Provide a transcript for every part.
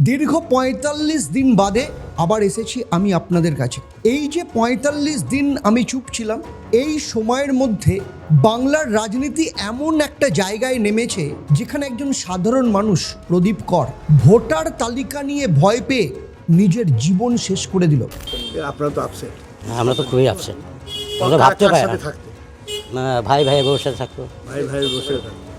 দীর্ঘ পঁয়তাল্লিশ দিন বাদে আবার এসেছি আমি আপনাদের কাছে। এই যে পঁয়তাল্লিশ দিন আমি চুপ ছিলাম এই সময়ের মধ্যে বাংলার রাজনীতি এমন একটা জায়গায় নেমেছে যেখানে একজন সাধারণ মানুষ প্রদীপ কর ভোটার তালিকা নিয়ে ভয় পেয়ে নিজের জীবন শেষ করে দিল। আপনারা তো আপসেট হ্যাঁ, আমরা তো খুবই আপসেট আমরা ভাবতে পারি না। ভাই ভাই সাথে থাকতো ভাই ভাই বসে থাকতে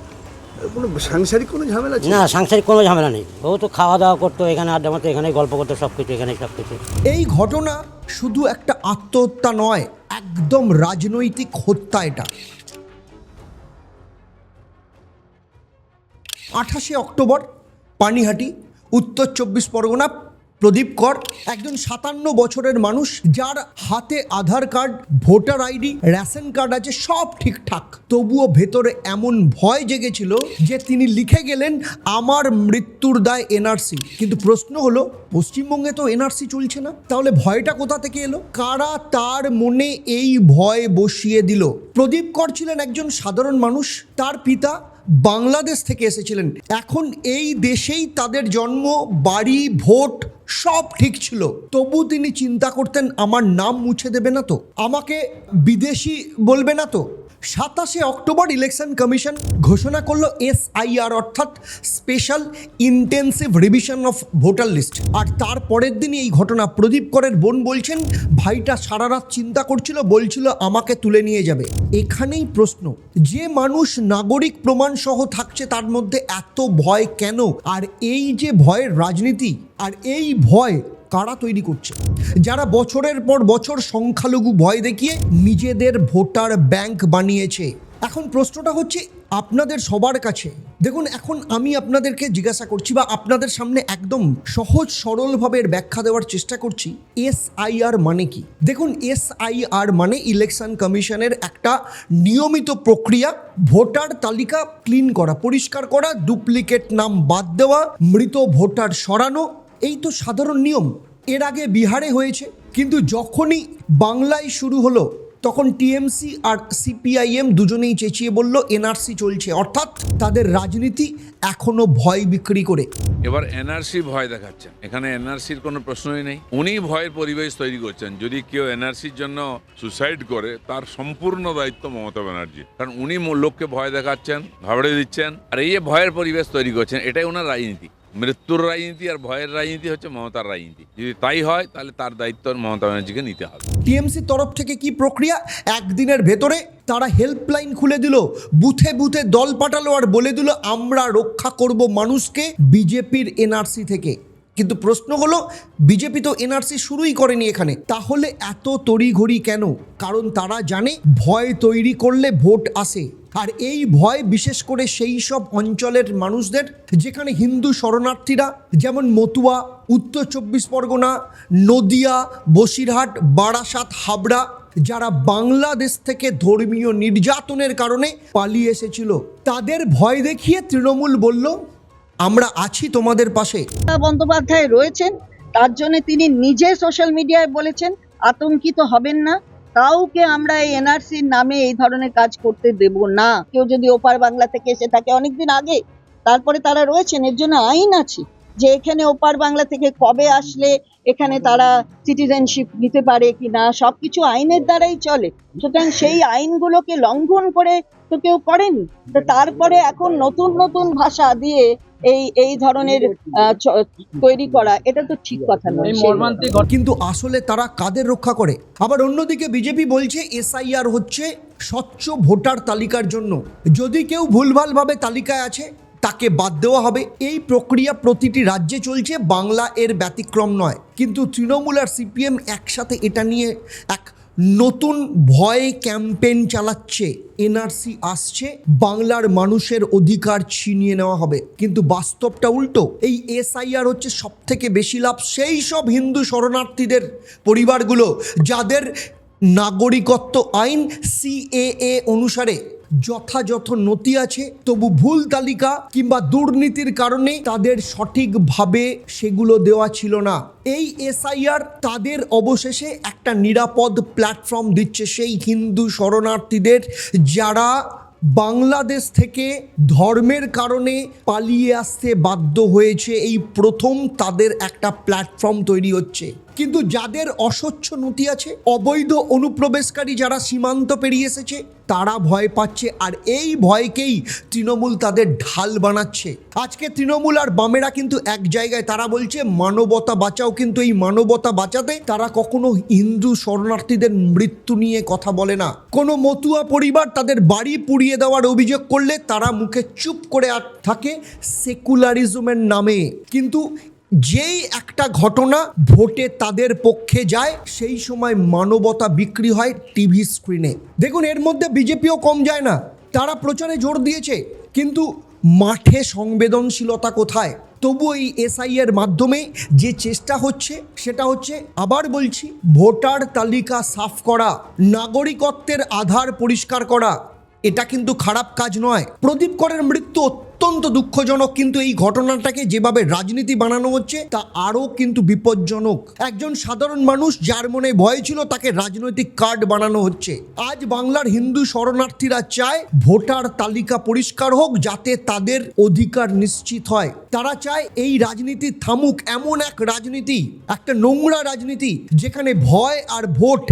কোনো সাংসারিক কোনো ঝামেলা ছিল? না সাংসারিক কোনো ঝামেলা নেই। ও তো খাওয়া দাওয়া করতো এখানে আড্ডা মারতো এখানে গল্প করতো সব কিছু এখানে সব কিছু এই ঘটনা শুধু একটা আত্মহত্যা নয় একদম রাজনৈতিক হত্যা এটা। আঠাশে অক্টোবর পানিহাটি উত্তর চব্বিশ পরগনা প্রদীপ কর, একজন সাতান্ন বছরের মানুষ যার হাতে Aadhaar card, voter ID, ration card আছে, সব ঠিকঠাক। তবুও ভেতরে এমন ভয় জেগেছিল যে তিনি লিখে গেলেন, আমার মৃত্যুর দায় এনআরসি। কিন্তু প্রশ্ন হলো, পশ্চিমবঙ্গে তো এনআরসি চলছে না? তাহলে ভয়টা কোথা থেকে এলো? কারা তার মনে এই ভয় বসিয়ে দিল? প্রদীপ কর ছিলেন একজন সাধারণ মানুষ, তার পিতা বাংলাদেশ থেকে এসেছিলেন। এখন এই দেশেই তাদের জন্ম, বাড়ি, ভোট সব ঠিক ছিল। তবু তিনি চিন্তা করতেন, আমার নাম মুছে দেবে না তো? আমাকে বিদেশি বলবে না তো? সাতাশে অক্টোবর ইলেকশন কমিশন ঘোষণা করল এসআইআর, অর্থাৎ special intensive revision of voter list. আর তার পরের দিনই এই ঘটনা প্রদীপ করের বোন বলছেন, ভাইটা সারা রাত চিন্তা করছিল, বলছিল আমাকে তুলে নিয়ে যাবে। এখানেই প্রশ্ন, যে মানুষ নাগরিক প্রমাণ সহ থাকছে তার মধ্যে এত ভয় কেন? আর এই যে ভয়ের রাজনীতি, আর এই ভয় কারা তৈরি করছে? যারা বছরের পর বছর সংখ্যালঘু ভয় দেখিয়ে নিজেদের ভোটার ব্যাংক বানিয়েছে। এখন প্রশ্নটা হচ্ছে, আপনাদের সবার কাছে, দেখুন, এখন আমি আপনাদেরকে জিজ্ঞাসা করছি বা আপনাদের সামনে একদম সহজ সরলভাবে এর ব্যাখ্যা দেওয়ার চেষ্টা করছি, এসআইআর মানে কি? দেখুন, এসআইআর মানে ইলেকশন কমিশনের একটা নিয়মিত প্রক্রিয়া, ভোটার তালিকা ক্লিন করা, পরিষ্কার করা, ডুপ্লিকেট নাম বাদ দেওয়া, মৃত ভোটার সরানো এই তো সাধারণ নিয়ম। এর আগে বিহারে হয়েছে, কিন্তু যখনই বাংলায় শুরু হলো, তখন টিএমসি আর সিপিআইএম দুজনেই চেঁচিয়ে বলল, এনআরসি চলছে। অর্থাৎ তাদের রাজনীতি এখনও ভয় বিক্রি করে। এবার এনআরসি ভয় দেখাচ্ছেন। এখানে এনআরসির কোনো প্রশ্নই নেই। উনি ভয়ের পরিবেশ তৈরি করছেন। যদি কেউ এনআরসির জন্য সুসাইড করে, তার সম্পূর্ণ দায়িত্ব মমতা ব্যানার্জি কারণ উনি লোককে ভয় দেখাচ্ছেন ভাবড়ে দিচ্ছেন। আর এই ভয়ের পরিবেশ তৈরি করছেন, এটাই ওনার রাজনীতি। মৃত্যুর রাজনীতি আর ভয়ের রাজনীতি হচ্ছে মমতার রাজনীতি। যদি তাই হয়, তাহলে তার দায়িত্ব মমতা ব্যানার্জিকে নিতে হবে। টিএমসির তরফ থেকে কি প্রক্রিয়া? একদিনের ভেতরে তারা হেল্পলাইন খুলে দিল, বুথে বুথে দল পাঠালো আর বলে দিল, আমরা রক্ষা করব মানুষকে বিজেপির এনআরসি থেকে। কিন্তু প্রশ্ন হলো, বিজেপি তো এনআরসি শুরুই করেনি এখানে। তাহলে এত তড়িঘড়ি কেন? কারণ তারা জানে ভয় তৈরি করলে ভোট আসে। আর এই ভয় বিশেষ করে সেই সব অঞ্চলের মানুষদের, যেখানে হিন্দু শরণার্থীরা, যেমন মতুয়া, উত্তর চব্বিশ পরগনা, নদিয়া, বসিরহাট, বারাসাত, হাবড়া, যারা বাংলাদেশ থেকে ধর্মীয় নির্যাতনের কারণে পালিয়ে এসেছিল, তাদের ভয় দেখিয়ে তৃণমূল বলল আমরা আছি তোমাদের পাশে। বন্দ্যোপাধ্যায় রয়েছেন, তার জন্য তিনি নিজে সোশ্যাল মিডিয়ায় বলেছেন, আতঙ্কিত হবেন না, কাউকে আমরা এই এনআরসির নামে এই ধরনের কাজ করতে দেব না। কেউ যদি ওপার বাংলা থেকে এসে থাকে অনেকদিন আগে, তারপরে তারা রয়েছেন, এর জন্য আইন আছে যে এখানে ওপার বাংলা থেকে কবে আসলে এখানে তারা সিটিজেনশিপ নিতে পারে কি না, সবকিছু আইনের দ্বারাই চলে। সুতরাং সেই আইনগুলোকে লঙ্ঘন করে তো কেউ করেনি। তো তারপরে এখন নতুন নতুন ভাষা দিয়ে এই এই ধরনের তৈরি করা এটা তো ঠিক কথা নয় কিন্তু আসলে তারা কাদের রক্ষা করে? আবার অন্যদিকে বিজেপি বলছে এসআইআর হচ্ছে স্বচ্ছ ভোটার তালিকার জন্য। যদি কেউ ভুলভালভাবে তালিকায় আছে তাকে বাদ দেওয়া হবে। এই প্রক্রিয়া প্রতিটি রাজ্যে চলছে বাংলা এর ব্যতিক্রম নয়। কিন্তু তৃণমূল আর সিপিএম একসাথে এটা নিয়ে এক নতুন ভয় ক্যাম্পেন চালাচ্ছে, এনআরসি আসছে, বাংলার মানুষের অধিকার ছিনিয়ে নেওয়া হবে। কিন্তু বাস্তবটা উল্টো, এই এসআইআর হচ্ছে সব থেকে বেশি লাভ সেই সব হিন্দু শরণার্থীদের পরিবারগুলো, যাদের নাগরিকত্ব আইন সিএএ অনুসারে যথাযথ নথি আছে, তবু ভুল তালিকা কিংবা দুর্নীতির কারণে তাদের সঠিকভাবে সেগুলো দেওয়া ছিল না। এই এসআইআর তাদের অবশেষে একটা নিরাপদ প্ল্যাটফর্ম দিচ্ছে সেই হিন্দু শরণার্থীদের যারা বাংলাদেশ থেকে ধর্মের কারণে পালিয়ে আসতে বাধ্য হয়েছে। এই প্রথম তাদের একটা প্ল্যাটফর্ম তৈরি হচ্ছে। কিন্তু যাদের অস্বচ্ছ নথি আছে, অবৈধ অনুপ্রবেশকারী যারা সীমান্ত পেরিয়ে এসেছে, তারা ভয় পাচ্ছে আর এই ভয়কেই তৃণমূল তাদের ঢাল বানাচ্ছে। আজকে তৃণমূল আর বামেরা কিন্তু এক জায়গায়, তারা বলছে মানবতা বাঁচাও, কিন্তু এই মানবতা বাঁচাতে তারা কখনো হিন্দু শরণার্থীদের মৃত্যু নিয়ে কথা বলে না। কোনো মতুয়া পরিবার তাদের বাড়ি পুড়িয়ে দেওয়ার অভিযোগ করলে তারা মুখে চুপ করে আর থাকে সেকুলারিজমের নামে। কিন্তু যেই একটা ঘটনা ভোটে তাদের পক্ষে যায়, সেই সময় মানবতা বিক্রি হয় টিভি স্ক্রিনে। দেখুন, এর মধ্যে বিজেপিও কম যায় না, তারা প্রচারে জোর দিয়েছে, কিন্তু মাঠে সংবেদনশীলতা কোথায়? তবু এই এসআই এর মাধ্যমে যে চেষ্টা হচ্ছে, সেটা হচ্ছে, আবার বলছি, ভোটার তালিকা সাফ করা, নাগরিকত্বের আধার পরিষ্কার করা। এটা কিন্তু খারাপ কাজ নয়। প্রদীপ করের মৃত্যু অত্যন্ত দুঃখজনক কিন্তু এই ঘটনাটাকে যেভাবে রাজনীতি বানানো হচ্ছে, তা আরও কিন্তু বিপজ্জনক। একজন সাধারণ মানুষ যার মনে ভয় ছিল তাকে রাজনৈতিক কার্ড বানানো হচ্ছে। আজ বাংলার হিন্দু শরণার্থীরা চায় ভোটার তালিকা পরিষ্কার হোক যাতে তাদের অধিকার নিশ্চিত হয়। তারা চায় এই রাজনীতি থামুক, এমন এক রাজনীতি, একটা নোংরা রাজনীতি যেখানে ভয় আর ভোট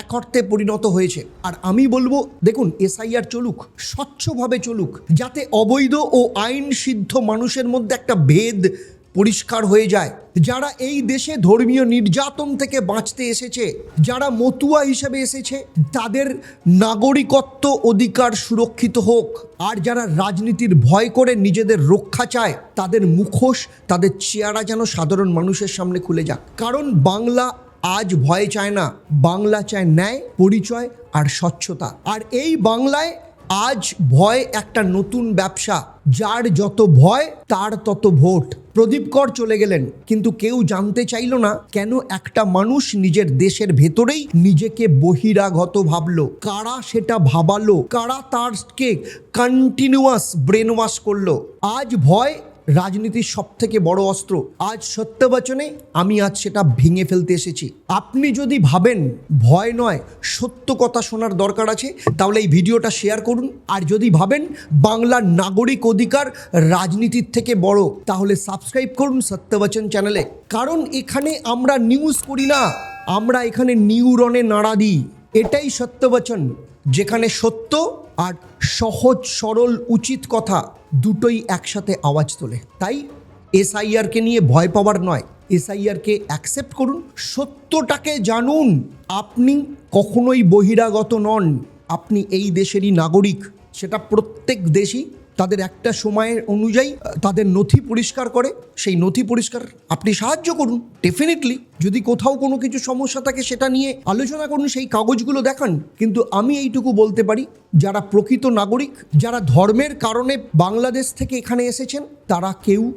এক অর্থে পরিণত হয়েছে। আর আমি বলব, দেখুন, এসআইআর চলুক, স্বচ্ছভাবে চলুক, যাতে অবৈধ ও আইন সিদ্ধ মানুষের মধ্যে একটা ভেদ পরিষ্কার হয়ে যায়। যারা এই দেশে ধর্মীয় নির্যাতন থেকে বাঁচতে এসেছে, যারা মতুয়া হিসেবে এসেছে, তাদের নাগরিকত্ব অধিকার সুরক্ষিত হোক। আর যারা রাজনীতির ভয় করে নিজেদের রক্ষা চায়, তাদের মুখোশ, তাদের চেহারা যেন সাধারণ মানুষের সামনে খুলে যাক। কারণ বাংলা আজ ভয় চায় না, বাংলা চায় ন্যায়, পরিচয় আর স্বচ্ছতা। আর এই বাংলায় আজ ভয় একটা নতুন ব্যবসা। যার যত ভয়, তার তত ভোট। প্রদীপ কর চলে গেলেন, কিন্তু কেউ জানতে চাইল না কেন একটা মানুষ নিজের দেশের ভেতরেই নিজেকে বহিরাগত ভাবলো। কারা সেটা ভাবালো? কারা তারকে কন্টিনিউয়াস ব্রেন ওয়াশ করল? আজ ভয় রাজনীতির সব থেকে বড় অস্ত্র। আজ সত্যবচনে আমি আজ সেটা ভেঙে ফেলতে এসেছি। আপনি যদি ভাবেন ভয় নয়, সত্য কথা শোনার দরকার আছে, তাহলে এই ভিডিওটা শেয়ার করুন। আর যদি ভাবেন বাংলার নাগরিক অধিকার রাজনীতির থেকে বড়, তাহলে সাবস্ক্রাইব করুন সত্যবচন চ্যানেলে। কারণ এখানে আমরা নিউজ করি না, আমরা এখানে নিউরনে নাড়া দিই। এটাই সত্যবচন, যেখানে সত্য আর সহজ, সরল, উচিত কথা দুটোই একসাথে আওয়াজ তোলে। তাই এসআইআরকে নিয়ে ভয় পাওয়ার নয়। এসআইআরকে অ্যাকসেপ্ট করুন। সত্যটাকে জানুন। আপনি কখনোই বহিরাগত নন। আপনি এই দেশেরই নাগরিক। সেটা প্রত্যেক দেশই তাদের একটা সময়ের অনুযায়ী তাদের নথি পরিষ্কার করে। সেই নথি পরিষ্কার আপনি সাহায্য করুন ডেফিনেটলি যদি কোথাও কোনো কিছু সমস্যা থাকে সেটা নিয়ে আলোচনা করুন, সেই কাগজগুলো দেখান। কিন্তু আমি এইটুকু বলতে পারি, যারা প্রকৃত নাগরিক, যারা ধর্মের কারণে বাংলাদেশ থেকে এখানে এসেছেন, তারা কেউ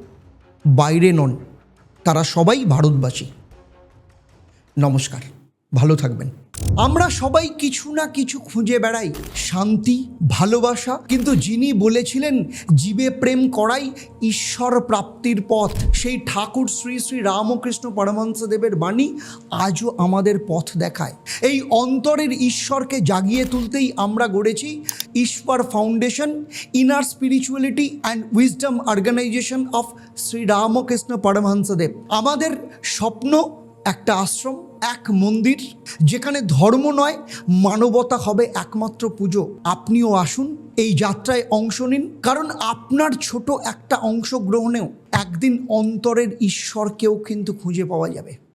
বাইরে নন। তারা সবাই ভারতবাসী। নমস্কার, ভালো থাকবেন। আমরা সবাই কিছু না কিছু খুঁজে বেড়াই। শান্তি, ভালোবাসা, কিন্তু যিনি বলেছিলেন, জীবে প্রেম করাই ঈশ্বর প্রাপ্তির পথ। সেই ঠাকুর শ্রী শ্রী রামকৃষ্ণ পরমহংসদেবের বাণী আজও আমাদের পথ দেখায়। এই অন্তরের ঈশ্বরকে জাগিয়ে তুলতেই আমরা গড়েছি Ishwar foundation, inner spirituality and wisdom organisation of Shri Ramakrishna Paramahansadev. আমাদের স্বপ্ন একটা আশ্রম, এক মন্দির, যেখানে ধর্ম নয়, মানবতা হবে একমাত্র পুজো। আপনিও আসুন, এই যাত্রায় অংশ নিন। কারণ আপনার ছোট একটা অংশগ্রহণেও একদিন অন্তরের ঈশ্বরকেও কিন্তু খুঁজে পাওয়া যাবে।